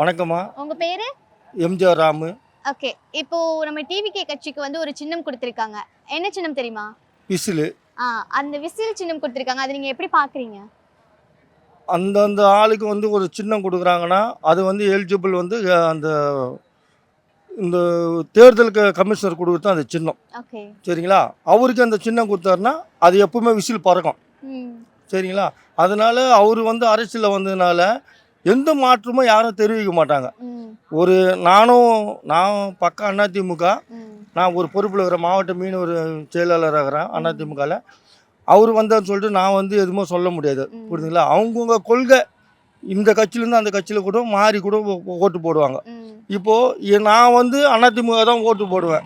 வணக்கம்மா. உங்க பேரு? எம்ஜிஆர் ராமு. ஓகே. இப்போ நம்ம டிவிகே கட்சிக்கு வந்து ஒரு சின்னம் கொடுத்திருக்காங்க. என்ன சின்னம் தெரியுமா? விசிலு. ஆ அந்த விசில் சின்னம் கொடுத்திருக்காங்க. அதை நீங்க எப்படி பாக்குறீங்க அந்தந்த ஆளுக்கு வந்து ஒரு சின்னம் கொடுக்குறாங்கன்னா அது வந்து எலிஜிபிள் வந்து அந்த இந்த தேர்தலுக்கு கமிஷனர் கொடுக்குறது அந்த சின்னம். சரிங்களா? அவருக்கு அந்த சின்னம் கொடுத்தாருன்னா அது எப்பவுமே விசில் பறக்கும். சரிங்களா? அதனால அவர் வந்து அரசியலில் வந்ததுனால எந்த மாற்றமும் யாரும் தெரிவிக்க மாட்டாங்க. ஒரு நானும் நான் பக்கம் அதிமுக நான் ஒரு பொறுப்பில் இருக்கிற மாவட்ட மீனவர் செயலாளராக இருக்கிறேன் அதிமுகவில் அவர் வந்தான்னு சொல்லிட்டு நான் வந்து எதுவுமே சொல்ல முடியாது. புரியுதுங்களா? அவங்கவுங்க கொள்கை இந்த கட்சியிலேருந்து அந்த கட்சியில் கூட மாறி கூட ஓட்டு போடுவாங்க. இப்போது நான் வந்து அதிமுக தான் ஓட்டு போடுவேன்.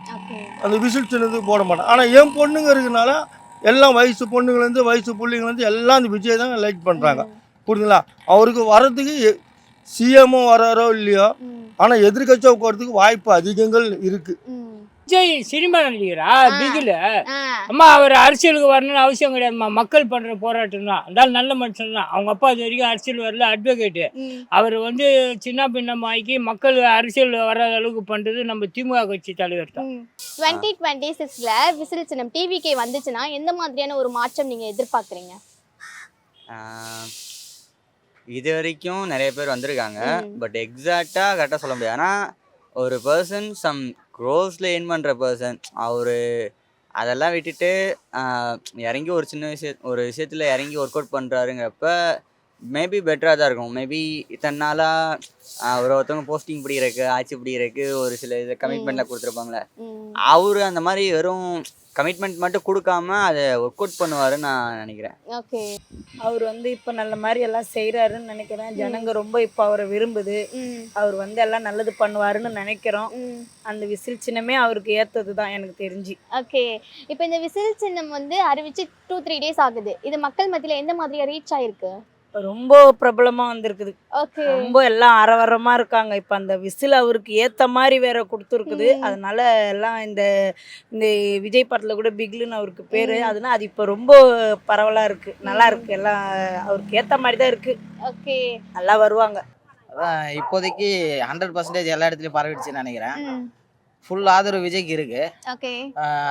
அந்த விசில் சின்னதுக்கு போட மாட்டேன். ஆனால் என் பொண்ணுங்க இருக்கனால எல்லாம் வயசு பொண்ணுங்கலேருந்து வயசு பிள்ளைங்கலேருந்து எல்லாம் அந்த விஜய் தான் லைக் பண்ணுறாங்க புரியுதுங்களா அவருக்கு வர்றதுக்கு சிஎம்ஓ வராரோ இல்லையோ ஆனால் எதிர்கட்சியாக போகிறதுக்கு வாய்ப்பு அதிகங்கள் இருக்குது ம். விஜய் சினிமா நடிகரா. பிகில? அம்மா அவர் அரசியலுக்கு வரணும்னு அவசியம் கிடையாதும்மா. மக்கள் பண்ற போராட்டம் தான் அதால் நல்ல மனுஷன் தான். அவங்க அப்பா இது வரைக்கும் அரசியல் வரல அட்வொகேட்டு அவர் வந்து சின்ன பின்னமாக்கி மக்கள் அரசியல் வராத அளவுக்கு பண்றது நம்ம திமுக கட்சி தலைவர் தான். டுவெண்ட்டி டுவெண்ட்டி சிக்ஸ்ல விசில் சின்னம் டிவிகே வந்துச்சுன்னா எந்த மாதிரியான ஒரு மாற்றம் நீங்க எதிர்பார்க்குறீங்க? இது வரைக்கும் நிறைய பேர் வந்திருக்காங்க. பட் எக்ஸாக்டாக கரெக்டாக சொல்ல முடியாது ஆனால் ஒரு பர்சன் சம் க்ரோஸில் என் பண்ணுற பர்சன் அவர் அதெல்லாம் விட்டுட்டு இறங்கி ஒரு சின்ன விஷய ஒரு விஷயத்தில் இறங்கி ஒர்க் அவுட் பண்ணுறாருங்கிறப்ப மேபி பெட்டராக தான் இருக்கும். மேபி இத்தனை நாளாக ஒரு ஒருத்தவங்க போஸ்டிங் பிடிக்கிறக்கு ஆட்சி பிடிக்கிறக்கு ஒரு சில இது கமிட்மெண்ட்டில் கொடுத்துருப்பாங்களே. அவர் அந்த மாதிரி வெறும் கமிட்மெண்ட் மட்டும் கொடுக்காம அதை ஒர்க் அவுட் பண்ணுவாருன்னு நான் நினைக்கிறேன். ஓகே அவர் வந்து இப்போ நல்ல மாதிரி எல்லாம் செய்கிறாருன்னு நினைக்கிறேன். ஜனங்க ரொம்ப இப்போ அவரை விரும்புது. அவர் வந்து எல்லாம் நல்லது பண்ணுவாருன்னு நினைக்கிறோம். அந்த விசில் சின்னமே அவருக்கு ஏற்றது தான் எனக்கு தெரிஞ்சு. ஓகே இப்போ இந்த விசில் சின்னம் வந்து அறிவிச்சு டூ த்ரீ டேஸ் ஆகுது. இது மக்கள் மத்தியில எந்த மாதிரியா ரீச் ஆயிருக்கு? ரொம்ப பிரபலமாக வந்திருக்குது. ஓகே. ரொம்ப எல்லாம் அரவரமாக இருக்காங்க. இப்போ அந்த விசில் அவருக்கு ஏற்ற மாதிரி வேற கொடுத்துருக்குது. அதனால எல்லாம் இந்த இந்த விஜய் படத்தில் கூட பிக்லுன்னு அவருக்கு பேர். அதனால அது இப்போ ரொம்ப பரவலாக இருக்கு. நல்லா இருக்கு. எல்லாம் அவருக்கு ஏற்ற மாதிரி தான் இருக்கு. ஓகே. நல்லா வருவாங்க. அதான் இப்போதைக்கு ஹண்ட்ரட் பர்சன்டேஜ் எல்லா இடத்துலையும் பரவிடுச்சுன்னு நினைக்கிறேன். ம். ஃபுல் ஆதரவு விஜய்க்கு இருக்கு.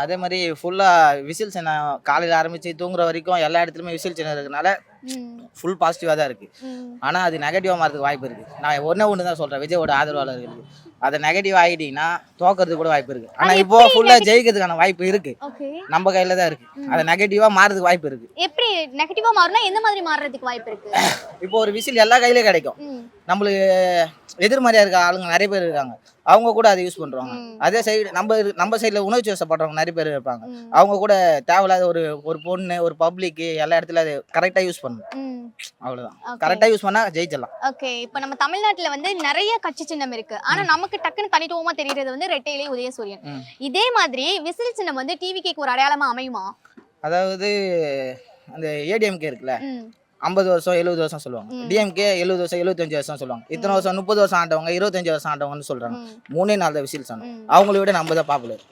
அதே மாதிரி ஃபுல்லாக விசில் சின்னம் காலையில் ஆரம்பித்து தூங்குற வரைக்கும் எல்லா இடத்துலையுமே விசில் சின்னம் இருக்கனால ஃபுல் பாசிட்டிவாக தான் இருக்குது ஆனால் அது நெகட்டிவாக மாறதுக்கு வாய்ப்பு இருக்குது நான் ஒன்றே ஒன்று தான் சொல்கிறேன் விஜயோட ஆதரவாளர்களுக்கு. அதை நெகட்டிவ் ஆகிட்டீங்கன்னா தோக்கிறதுக்கு கூட வாய்ப்பு இருக்குது ஆனால் இப்போ ஃபுல்லாக ஜெயிக்கிறதுக்கான வாய்ப்பு இருக்குது நம்ம கையில் தான் இருக்குது. அது நெகட்டிவாக மாறதுக்கு வாய்ப்பு இருக்குது எப்படி நெகட்டிவா மாறினா எந்த மாதிரி மாறுறதுக்கு வாய்ப்பு இருக்கு? இப்போ ஒரு விசில் எல்லா கையிலையும் கிடைக்கும். நம்மளுக்கு எதிர்மறையாக இருக்க ஆளுங்க நிறைய பேர் இருக்காங்க. அவங்க கூட அதை யூஸ் பண்ணுறாங்க ம். அதே சைடு நம்ம நம்ம சைடில் உணர்ச்சி வசப்படுறவங்க நிறைய பேர் இருப்பாங்க. அவங்க கூட தேவையில்லாத ஒரு ஒரு பொண்ணு ஒரு பப்ளிக்கு எல்லா இடத்துல அது கரெக்டாக யூஸ் பண்ணணும் ஓகே. கரெக்டாக யூஸ் பண்ணால் ஜெயிச்சிடலாம். ஓகே இப்போ நம்ம தமிழ்நாட்டுல வந்து நிறைய கட்சி சின்னம் இருக்கு. ஆனா நமக்கு டக்குன்னு தனித்துவமா தெரியறது வந்து ரெட்டையிலே உதயசூரியன். இதே மாதிரி விசில் சின்னம் வந்து டிவிக்கு ஒரு அடையாளமா அமையுமா? அதாவது அந்த ஏடிஎம்கே இருக்குல்ல ஐம்பது வருஷம் எழுபது வருஷம் சொல்லுவாங்க. டிஎம்கே எழுபது வருஷம் எழுபத்தஞ்சு வருஷம் சொல்லுவாங்க. இத்தனை வருஷம் முப்பது வருஷம் ஆண்டவங்க இருபத்தஞ்சு வருஷம் ஆண்டவங்கன்னு சொல்கிறாங்க ம். மூணே நாள் விசில் சொன்னோம். அவங்கள விட நம்ம தான் பாப்புலர்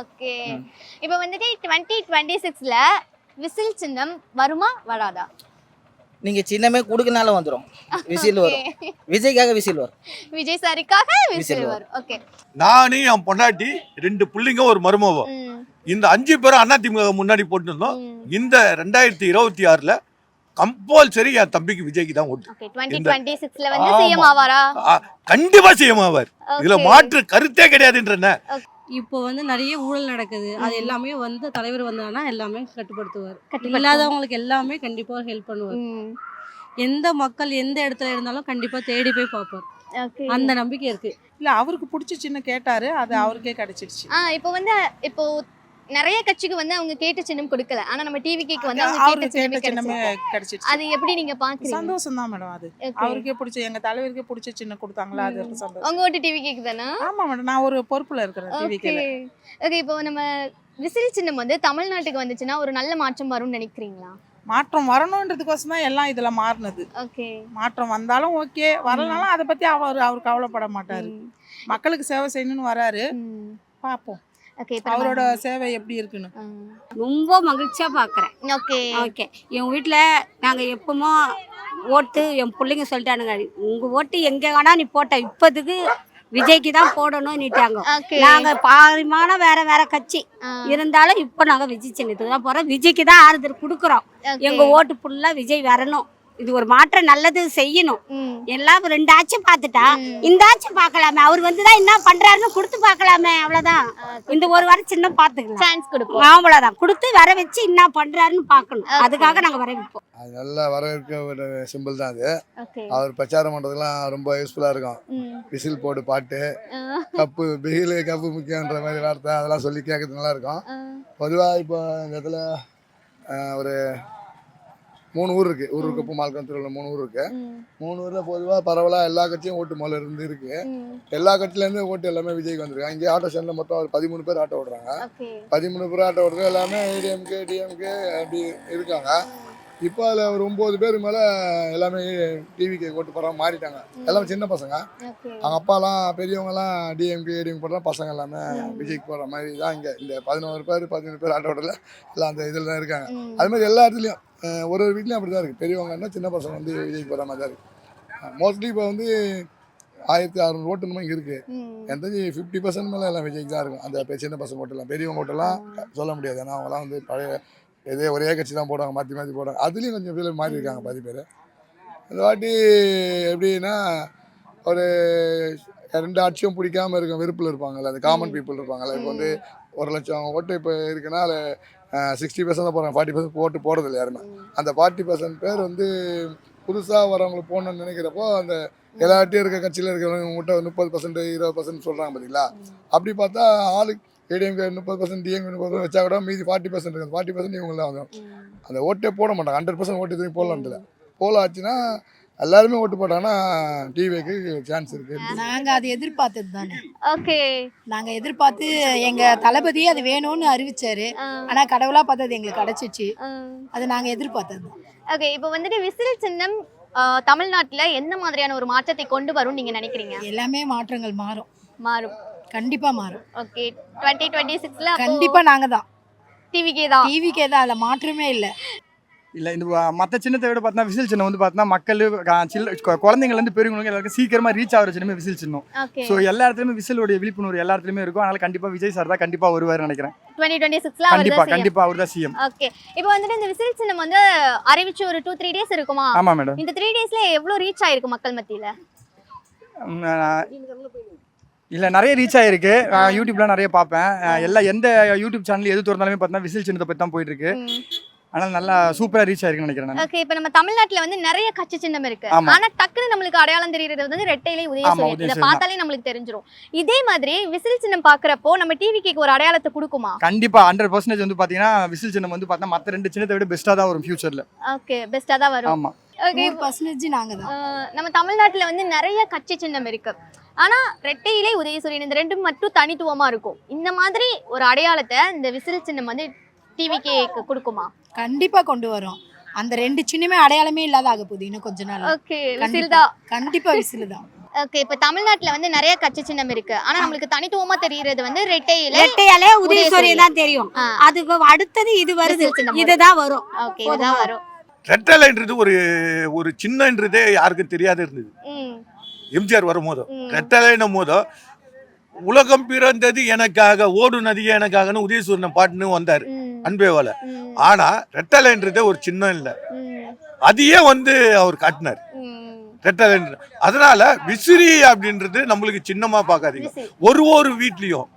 ஓகே. இப்போ வந்துட்டு டுவெண்ட்டி டுவெண்ட்டி சிக்ஸ்ல விசில் சின்னம் வருமா வராதா? நீங்கள் சின்னமே கொடுக்கனால வந்துடும் விசில் வரும். விஜய்க்காக விசில் வரும். விஜய் சாருக்காக விசில் விசில் வரும். ஓகே நானு என் பொண்டாட்டி ரெண்டு பிள்ளைங்க ஒரு மருமகம் இந்த அஞ்சு பேரும் அதிமுக முன்னாடி போட்டுருந்தோம். இந்த ரெண்டாயிரத்தி இருபத்தி ஆறுல கம்பல்சரி என் தம்பிக்கு விஜய்க்கு தான் ஓட்டு. ஆமா. சிஎம் ஆவாரா? கண்டிப்பா இதுல. மாற்று கருத்தே கிடையாதுன்றன இப்போ வந்து நிறைய ஊழல் நடக்குது. அது. எல்லாமே வந்து தலைவர் வந்தானா எல்லாமே கட்டுப்படுத்துவார். இல்லாதவங்களுக்கு எல்லாமே கண்டிப்பா ஹெல்ப் பண்ணுவார். ம். எந்த மக்கள் எந்த இடத்துல இருந்தாலும் கண்டிப்பா தேடி போய் பார்ப்பார். ஓகே. அந்த நம்பிக்கை இருக்கு. இல்ல அவருக்கு பிடிச்ச சின்ன கேட்டாரு அது அவருக்கே கிடைச்சிருச்சு. ஆ இப்போ வந்து இப்போ நிறைய கட்சிக்கு வந்து அவங்க கேட்ட சின்னம் கொடுக்கல. ஆனா நம்ம டிவிக்கு வந்து அவங்க கேட்ட சின்னமே சின்னமே கிடைச்சிருச்சு. அது எப்படி நீங்க பாக்குறீங்க? சந்தோஷம் தான் மேடம் அது. அவருக்கே பிடிச்ச எங்க தலைவருக்கே பிடிச்ச சின்ன கொடுத்தாங்களா அது சந்தோஷம். உங்க ஓட்டு டிவிக்கு தானா? ஆமா மேடம் நான் ஒரு பொறுப்புல இருக்கிறேன் ஓகே டிவிக்கேல ஓகே இப்போ நம்ம விசில் சின்னம் வந்து தமிழ்நாட்டுக்கு வந்துச்சுன்னா ஒரு நல்ல மாற்றம் வரும்னு நினைக்கிறீங்களா? மாற்றம் வரணுன்றதுக்கோசம் தான் எல்லாம் இதுல மாறினது. ஓகே மாற்றம் வந்தாலும் ஓகே வரலனாலும் அதை பத்தி அவர் அவர் கவலைப்பட மாட்டாரு. மக்களுக்கு சேவை செய்யணும்னு வராரு. பார்ப்போம் ஓகே அவரோட சேவை எப்படி இருக்குன்னு? ரொம்ப மகிழ்ச்சியா பாக்குறேன். ஓகே ஓகே என் வீட்டில் நாங்கள் எப்பவுமோ ஓட்டு என் பிள்ளைங்க சொல்லிட்டானுங்க உங்க ஓட்டு எங்க வேணா நீ போட்ட இப்போதுக்கு விஜய்க்கு தான் போடணும்னுட்டாங்க. ஓகே நாங்க பாரிமான வேற வேற கட்சி. இருந்தாலும் இப்போ நாங்க விஜய் சின்னத்துக்கு தான் போறோம். விஜய்க்கு தான் ஆறுதல் கொடுக்குறோம். எங்க ஓட்டு ஃபுல்லா விஜய் வரணும். இது ஒரு மாற்றம் நல்லது செய்யணும். எல்லாம் ரெண்டு ஆச்சும் பார்த்துட்டா இந்த ஆச்சும் பார்க்கலாமே. அவர் வந்து தான் என்ன பண்றாருன்னு கொடுத்து பார்க்கலாமே அவ்வளவுதான். இந்த ஒரு வாரம் சின்ன பார்த்துக்கலாம். சான்ஸ் கொடுப்போம். அவ்வளவுதான். கொடுத்து வர வச்சு என்ன பண்றாருன்னு பார்க்கணும். அதுக்காக நாங்க வர வைப்போம் அது நல்லா வரவேற்க ஒரு சிம்பிள் தான் அது. அவர் பிரச்சாரம் பண்ணுறதுலாம் ரொம்ப யூஸ்ஃபுல்லாக இருக்கும். விசில் போடு பாட்டு கப்பு பிகிலு கப்பு முக்கியன்ற மாதிரி வார்த்தை அதெல்லாம் சொல்லி கேட்கறது நல்லா இருக்கும். பொதுவாக இப்போ இந்த இடத்துல ஒரு மூணு ஊர் இருக்குது ஊர் கப்பு மால்கம் மூணு ஊர் இருக்குது மூணு ஊரில் பொதுவாக பரவலாக எல்லா கட்சியும் ஓட்டு முதல்ல இருந்து இருக்கு. எல்லா கட்சியிலேருந்து ஓட்டு எல்லாமே விஜய்க்கு வந்திருக்கு. இங்கே ஆட்டோ ஸ்டாண்டில் மொத்தம் ஒரு பதிமூணு பேர் ஆட்டோ ஓடுறாங்க பதிமூணு பேர் ஆட்டோ ஓடுறது எல்லாமே ஏடிஎம்கே டிஎம்கே அப்படி இருக்காங்க. இப்போ அதில் ஒரு ஒம்பது பேர் மேலே எல்லாமே டிவிக்கு ஓட்டு போடுறாங்க மாறிட்டாங்க. எல்லாமே சின்ன பசங்க. அவங்க அப்பாலாம் பெரியவங்கலாம் டிஎம்கே ஏடிஎம் போடுற பசங்க எல்லாமே விஜய்க்கு போடுற மாதிரி தான் இங்கே. இந்த பதினோரு பேர் பதினேழு பேர் ஆட்டோ ஓட்டல எல்லாம் அந்த இதில் தான் இருக்காங்க. அது மாதிரி எல்லா இடத்துலையும் ஒரு ஒரு வீட்லையும் அப்படி தான் இருக்குது பெரியவங்கன்னா சின்ன பசங்க வந்து விஜய்க்கு போடுற மாதிரி தான் இருக்குது மோஸ்ட்லி இப்போ வந்து ஆயிரத்தி அறநூறு ஓட்டு நம்ம இங்கே இருக்குது தெரிஞ்சு ஃபிஃப்டி பர்சன்ட் மேலே எல்லாம் விஜய்க்கு தான் இருக்கும். அந்த சின்ன பசங்க ஓட்டெல்லாம். பெரியவங்க ஓட்டெல்லாம் சொல்ல முடியாது. ஏன்னா அவங்களாம் வந்து பழைய இதே ஒரே கட்சி தான் போடுவாங்க மாற்றி மாற்றி போடுவாங்க. அதுலேயும் கொஞ்சம் பேர் மாறி இருக்காங்க பாதி பேர். இந்த வாட்டி எப்படின்னா ஒரு ரெண்டு ஆட்சியும் பிடிக்காம இருக்கும் வெறுப்பில் இருப்பாங்கல்ல அந்த காமன் பீப்புள் இருப்பாங்கல்ல. இப்போ வந்து ஒரு லட்சம் ஓட்டு இப்போ இருக்குன்னா அதில் சிக்ஸ்டி பர்சன்ட் தான் போடுறாங்க. ஃபார்ட்டி பர்சன்ட் ஓட்டு போடுறதில்ல யாருமே. அந்த ஃபார்ட்டி பர்சன்ட் பேர் வந்து புதுசாக வரவங்களுக்கு போகணும்னு நினைக்கிறப்போ அந்த எல்லாட்டையும் இருக்க கட்சியில் இருக்கிறவங்க உங்கள்கிட்ட முப்பது பர்சன்ட் இருபது பர்சன்ட் சொல்கிறாங்க பார்த்தீங்களா அப்படி பார்த்தா ஆளு ஏடிஎம்கே முப்பது பர்சன்ட் டிஎம்கே முப்பது பர்சன்ட் வச்சா கூட மீதி ஃபார்ட்டி பர்சன்ட் இருக்குது. ஃபார்ட்டி பர்சன்ட் இவங்க தான் வரும் அந்த ஓட்டே போட மாட்டாங்க. ஹண்ட்ரட் பர்சன்ட் ஓட்டு திரும்பி போடலான்ல போல ஆச்சுன்னா எல்லாருமே ஓட்டு போட்டாங்கன்னா டிவிக்கு சான்ஸ் இருக்குது நாங்க அதை எதிர்பார்த்தது தானே. ஓகே. நாங்க எதிர்பார்த்து எங்க தளபதி அது வேணும்னு அறிவிச்சாரு. ஆனா கடவுளா பார்த்தது எங்களுக்கு கிடைச்சிச்சு. அது நாங்க எதிர்பார்த்தது ஓகே இப்போ வந்துட்டு விசில் சின்னம் தமிழ்நாட்டுல எந்த மாதிரியான ஒரு மாற்றத்தை கொண்டு வரும்னு நீங்க நினைக்கிறீங்க? எல்லாமே மாற்றங்கள் மாறும். மாறும். கண்டிப்பா மாறும். ஓகே டுவெண்ட்டி டுவெண்ட்டி சிக்ஸ்ல கண்டிப்பா நாங்க தான். டிவிக்கே தான். டிவிக்கே தான் அதுல மாற்றமே இல்லை. இல்லை இந்த மற்ற சின்னத்தை விட பார்த்தா விசில் சின்னம் வந்து பார்த்தா மக்கள் சில்ல கொ- குழந்தைங்கள்லேருந்து பெரியவங்களுக்கு எல்லாருக்கும் சீக்கிரமாக ரீச் ஆகிற சின்னமே விசில் சின்னம். ஓகே. ஸோ எல்லா இடத்துலையுமே விசிலோடைய விழிப்புணர்வு எல்லா இடத்துலையுமே இருக்கும். அதனால கண்டிப்பாக விஜய் சார் தான் கண்டிப்பாக வருவார் நினைக்கிறேன். டுவெண்ட்டி டுவெண்ட்டி சிக்ஸ்ல அவர் கண்டிப்பாக தான் கண்டிப்பாக அவர் தான் சிஎம் ஓகே. இப்போ வந்துட்டு இந்த விசில் சின்னம் வந்து அறிவிச்சு ஒரு டூ த்ரீ டேஸ் இருக்குமா? ஆமாம் மேடம் இந்த த்ரீ டேஸ்ல எவ்வளவு ரீச் ஆயிருக்கு மக்கள் மத்தியில? இல்லை நிறைய ரீச் ஆகிருக்கு யூடியூப்ல நிறைய பார்ப்பேன். அஹ் எல்லா எந்த யூடியூப் சேனல் எது திறந்தாலுமே பார்த்தா விசில் சின்னத்தை பற்றி தான் போயிட்டு இருக்கு அதனால நல்லா சூப்பராக ரீச் ஆயிருக்குன்னு நினைக்கிறேன் நான். ஓகே இப்போ நம்ம தமிழ்நாட்டுல வந்து நிறைய கட்சி சின்னம் இருக்கு. ஆனா டக்குன்னு நம்மளுக்கு அடையாளம் தெரியறது வந்து ரெட்டையிலே உதயசூரியன் இதை பார்த்தாலே நம்மளுக்கு தெரிஞ்சிரும். இதே மாதிரி விசில் சின்னம் பாக்குறப்போ நம்ம டிவிக்கு ஒரு அடையாளத்தை கொடுக்குமா? கண்டிப்பாக ஹண்ட்ரட் பர்சன்டேஜ் வந்து பார்த்தீங்கன்னா விசில் சின்னம் வந்து பார்த்தா மற்ற ரெண்டு சின்னத்தை விட பெஸ்ட்டாக தான் வரும் ஃபியூச்சரில் ஓகே பெஸ்டா தான் வரும். ஆமாம் ஓகே பர்சன்டேஜ் நாங்க தான் நம்ம தமிழ்நாட்டுல வந்து நிறைய கட்சி சின்னம் இருக்கு. ஆனா ரெட்டையிலே உதயசூரியன் இந்த ரெண்டும் மட்டும் தனித்துவமா இருக்கும். இந்த மாதிரி ஒரு அடையாளத்தை இந்த விசில் சின்னம் வந்து டிவிக்கு கொடுக்குமா? கண்டிப்பா கொண்டு வரோம். அந்த ரெண்டு சின்னமே அடையாளமே இல்லாத ஆக போகுது இன்னும் கொஞ்ச நாள். ஓகே விசில் கண்டிப்பா தான். கண்டிப்பா விசில் தான். ஓகே இப்ப தமிழ்நாட்டுல வந்து நிறைய கட்சி சின்னம் இருக்கு. ஆனா நம்மளுக்கு தனித்துவமா தெரியறது வந்து ரெட்டையில ரெட்டையாலே உதயசூரியன் தான் தெரியும். அதுக்கு அடுத்தது இது வருது. இதுதான் வரும். ஓகே இதுதான் வரும். ரெட்டலைன்றது ஒரு ஒரு சின்னன்றதே யாருக்கும் தெரியாத இருந்தது. எம்ஜிஆர் வரும்போதோ. ரெட்டலைன்னும் போதோ உலகம் பிறந்தது எனக்காக ஓடு நதியே எனக்காகன்னு உதயசூரன் பாட்டுன்னு வந்தார் அன்பேவால. ஆனா ரெட்டலைன்றதே ஒரு சின்னம் இல்லை. அதையே வந்து அவர் காட்டினார். ரெட்டலைன் அதனால விசிறி அப்படின்றது நம்மளுக்கு சின்னமா பார்க்காதீங்க. ஒரு ஒரு வீட்லயும்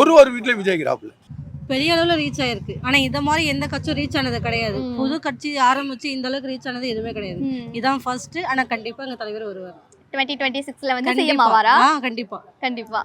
ஒரு ஒரு வீட்லயும் விஜய் கிராப்ல பெரிய அளவில் ரீச் ஆயிருக்கு. ஆனா இந்த மாதிரி எந்த கட்சியும் ரீச் ஆனது கிடையாது. புது கட்சி ஆரம்பிச்சு இந்த அளவுக்கு ரீச் ஆனது எதுவுமே கிடையாது. இதான் ஃபர்ஸ்ட் ஆனா கண்டிப்பா எங்க தலைவர் வருவார். 2026 ல வந்து சிஎம் ஆவாரா ஆ கண்டிப்பா. கண்டிப்பா.